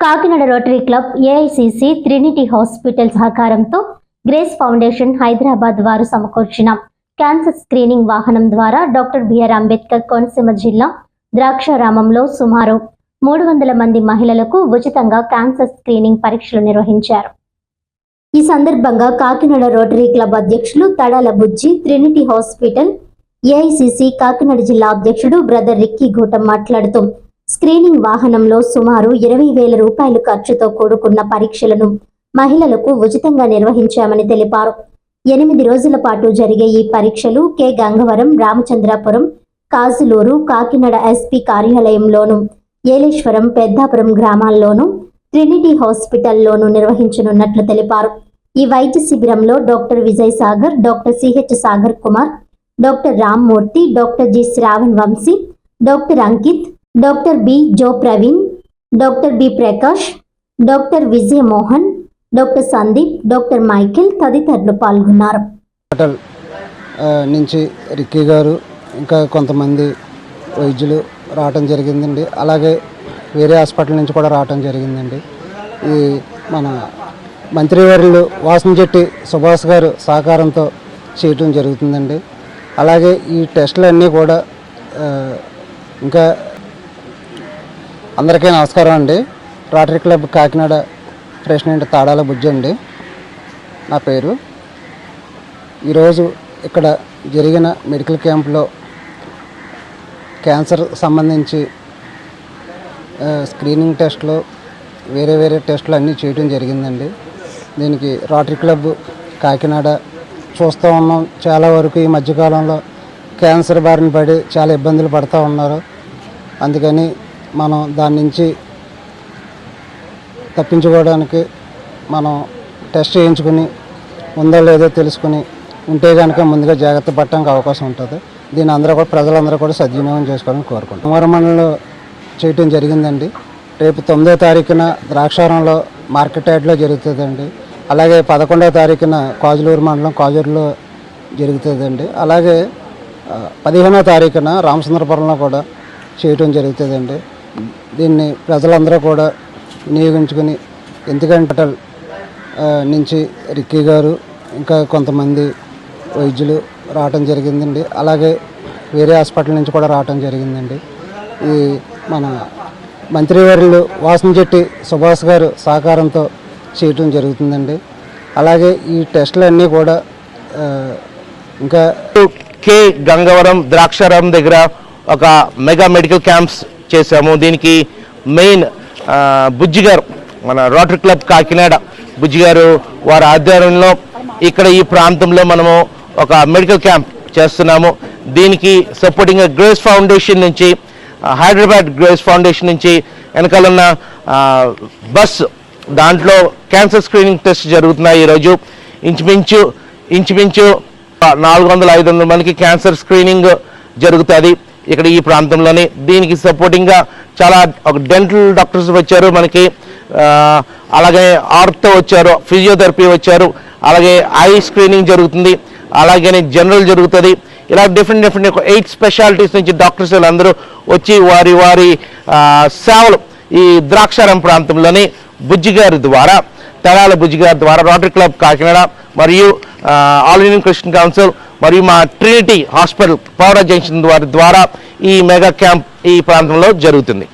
Kakinada rotary club AICC Trinity hospital సహకారంతో Grace foundation Hyderabad వారు సమకూర్చిన క్యాన్సర్ స్క్రీనింగ్ వాహనం ద్వారా డాక్టర్ బిఆర్ అంబేద్కర్ కోనసీమ జిల్లా ద్రాక్షారామంలో సుమారు మూడు వందల మంది మహిళలకు ఉచితంగా క్యాన్సర్ స్క్రీనింగ్ పరీక్షలు నిర్వహించారు. ఈ సందర్భంగా కాకినాడ రోటరీ క్లబ్ అధ్యక్షులు Tadala Bujji Trinity hospital AICC Kakinada జిల్లా అధ్యక్షుడు బ్రదర్ రిక్కీ ఘూటం మాట్లాడుతూ స్క్రీనింగ్ వాహనంలో సుమారు ఇరవై వేల రూపాయలు ఖర్చుతో కూడుకున్న పరీక్షలను మహిళలకు ఉచితంగా నిర్వహించామని తెలిపారు. ఎనిమిది రోజుల పాటు జరిగే ఈ పరీక్షలు కె. గంగవరం రామచంద్రాపురం కాజులూరు కాకినాడ ఎస్పీ కార్యాలయంలోను ఏలేశ్వరం పెద్దాపురం గ్రామాల్లోనూ ట్రినిటీ హాస్పిటల్లోనూ నిర్వహించనున్నట్లు తెలిపారు. ఈ వైద్య శిబిరంలో doctor Vijay Sagar doctor CH Sagar Kumar doctor Rammurthy doctor G Shravan Vamsi doctor Ankit doctor B Jo Praveen doctor B Prakash doctor Vijaya Mohan doctor Sandeep doctor Michael తదితరులు పాల్గొన్నారు. హోటల్ నుంచి Ricky గారు ఇంకా కొంతమంది వైద్యులు రావటం జరిగిందండి. అలాగే వేరే హాస్పిటల్ నుంచి కూడా రావటం జరిగిందండి. ఈ మన మంత్రివర్యులు వాసనచెట్టి సుభాష్ గారు సహకారంతో చేయటం జరుగుతుందండి. అలాగే ఈ టెస్టులన్నీ కూడా ఇంకా అందరికీ నమస్కారం అండి. Rotary club Kakinada president Tadala Bujji అండి. నా పేరు. ఈరోజు ఇక్కడ జరిగిన మెడికల్ క్యాంప్లో క్యాన్సర్ సంబంధించి స్క్రీనింగ్ టెస్ట్లు వేరే వేరే టెస్ట్లు అన్నీ చేయడం జరిగిందండి. దీనికి రోటరీ క్లబ్ కాకినాడ చూస్తూ ఉన్నాం. చాలా వరకు ఈ మధ్యకాలంలో క్యాన్సర్ బారిన పడి చాలా ఇబ్బందులు పడుతూ ఉన్నారు. అందుకని మనం దాని నుంచి తప్పించుకోవడానికి మనం టెస్ట్ చేయించుకుని ఉందో లేదో తెలుసుకుని ఉంటే కనుక ముందుగా జాగ్రత్త పడటానికి అవకాశం ఉంటుంది. దీని అందరూ కూడా ప్రజలందరూ కూడా సద్వినియోగం చేసుకోవాలని కోరుకుంటాం కుమార మండలంలో చేయటం జరిగిందండి. రేపు తొమ్మిదో తారీఖున ద్రాక్షారంలో మార్కెట్ యార్డ్లో జరుగుతుందండి. అలాగే పదకొండవ తారీఖున కాజులూరు మండలం కాజూరులో జరుగుతుందండి. అలాగే పదిహేనో తారీఖున రామచంద్రపురంలో కూడా చేయటం జరుగుతుందండి. దీన్ని ప్రజలందరూ కూడా వినియోగించుకుని ఎందుకంటే నుంచి రిక్కీ గారు ఇంకా కొంతమంది వైద్యులు రావటం జరిగిందండి. అలాగే వేరే హాస్పిటల్ నుంచి కూడా రావటం జరిగిందండి. ఈ మన మంత్రివర్యులు వాసనజెట్టి సుభాష్ గారు సహకారంతో చేయటం జరుగుతుందండి. అలాగే ఈ టెస్టులన్నీ కూడా ఇంకా కే గంగవరం ద్రాక్షారం దగ్గర ఒక మెగా మెడికల్ క్యాంప్స్ చేశాము. దీనికి మెయిన్ బుజ్జిగారు మన రోటరీ క్లబ్ కాకినాడ బుజ్జిగారు వారి ఆధ్వర్యంలో ఇక్కడ ఈ ప్రాంతంలో మనము ఒక మెడికల్ క్యాంప్ చేస్తున్నాము. దీనికి సపోర్టింగ్ గ్రేస్ ఫౌండేషన్ నుంచి హైదరాబాద్ గ్రేస్ ఫౌండేషన్ నుంచి వెనకాలన్న బస్ దాంట్లో క్యాన్సర్ స్క్రీనింగ్ టెస్ట్ జరుగుతున్నాయి ఈరోజు. ఇంచుమించు ఇంచుమించు నాలుగు వందల ఐదు వందల మందికి క్యాన్సర్ స్క్రీనింగ్ జరుగుతుంది. ఇక్కడ ఈ ప్రాంతంలోనే దీనికి సపోర్టింగ్గా చాలా ఒక డెంటల్ డాక్టర్స్ వచ్చారు మనకి. అలాగే ఆర్థో వచ్చారు ఫిజియోథెరపీ వచ్చారు అలాగే ఐ స్క్రీనింగ్ జరుగుతుంది అలాగే జనరల్ జరుగుతుంది. ఇలా డిఫరెంట్ డిఫరెంట్ ఒక ఎయిట్ స్పెషాలిటీస్ నుంచి డాక్టర్స్ వీళ్ళందరూ వచ్చి వారి వారి సేవలు ఈ ద్రాక్షారం ప్రాంతంలోని బుజ్జిగారి ద్వారా తెరాల బుజ్జి ద్వారా రోటరీ క్లబ్ కాకినాడ మరియు ఆల్ ఇండియన్ క్రిస్టియన్ కౌన్సిల్ మరియు మా ట్రినిటీ హాస్పిటల్ పవర్ జంక్షన్ వారి ద్వారా ఈ మెగా క్యాంప్ ఈ ప్రాంతంలో జరుగుతుంది.